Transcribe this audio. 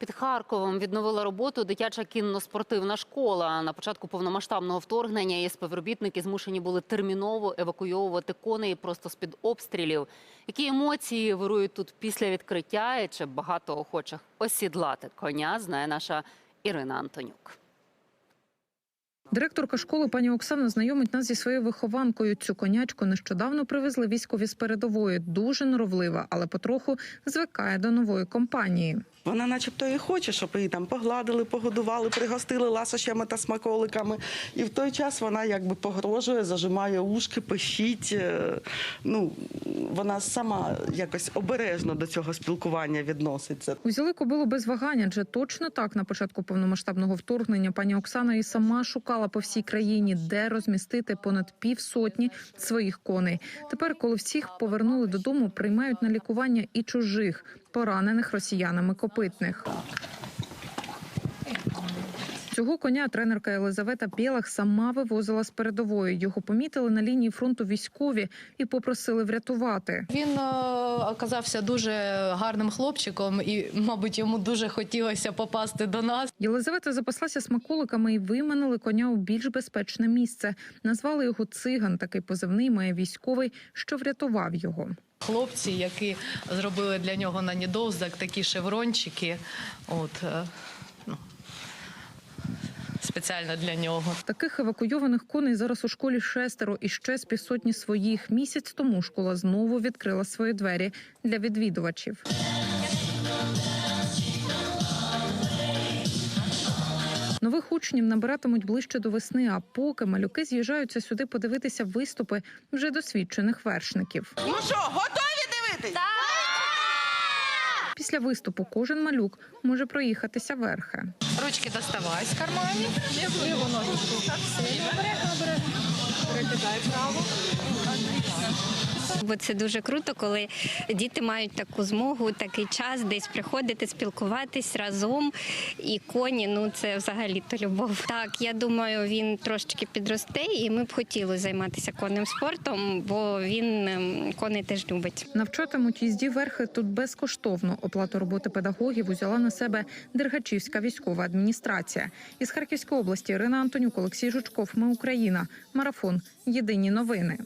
Під Харковом відновила роботу дитяча кінно-спортивна школа. На початку повномасштабного вторгнення її співробітники змушені були терміново евакуйовувати коней просто з-під обстрілів. Які емоції вирують тут після відкриття і чи багато охочих осідлати коня, знає наша Ірина Антонюк. Директорка школи пані Оксана знайомить нас зі своєю вихованкою. Цю конячку нещодавно привезли військові з передової. Дуже норовлива, але потроху звикає до нової компанії. Вона, начебто, і хоче, щоб її там погладили, погодували, пригостили ласощами та смаколиками. І в той час вона якби погрожує, зажимає ушки, пищить. Е, Ну, вона сама якось обережно до цього спілкування відноситься. Узяли кобилу без вагань, адже точно так на початку повномасштабного вторгнення пані Оксана і сама шукала по всій країні, де розмістити понад півсотні своїх коней. Тепер, коли всіх повернули додому, приймають на лікування і чужих поранених росіянами копитних. Цього коня тренерка Єлизавета Білах сама вивозила з передової. Його помітили на лінії фронту військові і попросили врятувати. Він е, оказався дуже гарним хлопчиком, і, мабуть, йому дуже хотілося попасти до нас. Єлизавета запаслася смаколиками і виманили коня у більш безпечне місце. Назвали його циган. Такий позивний має військовий, що врятував його. Хлопці, які зробили для нього на нідовзак, такі шеврончики, от е, ну, спеціально для нього. Таких евакуйованих коней зараз у школі шестеро і ще з півсотні своїх. Місяць тому школа знову відкрила свої двері для відвідувачів. Нових учнів набиратимуть ближче до весни. А поки малюки з'їжджаються сюди подивитися виступи вже досвідчених вершників. Ну що, готові дивитись? Після виступу кожен малюк може проїхатися верхи. Ручки доставай з карманів. Ліву ножичку так сильно бере, перекидай право. Бо це дуже круто, коли діти мають таку змогу, такий час десь приходити, спілкуватись разом. І коні, ну це взагалі то любов. Так, я думаю, він трошечки підросте, і ми б хотіли займатися конним спортом, бо він ем, коней теж любить. Навчатимуть їзді верхи тут безкоштовно. Оплату роботи педагогів узяла на себе Дергачівська військова адміністрація. Із Харківської області Ірина Антонюк, Олексій Жучков. Ми Україна. Марафон. Єдині новини.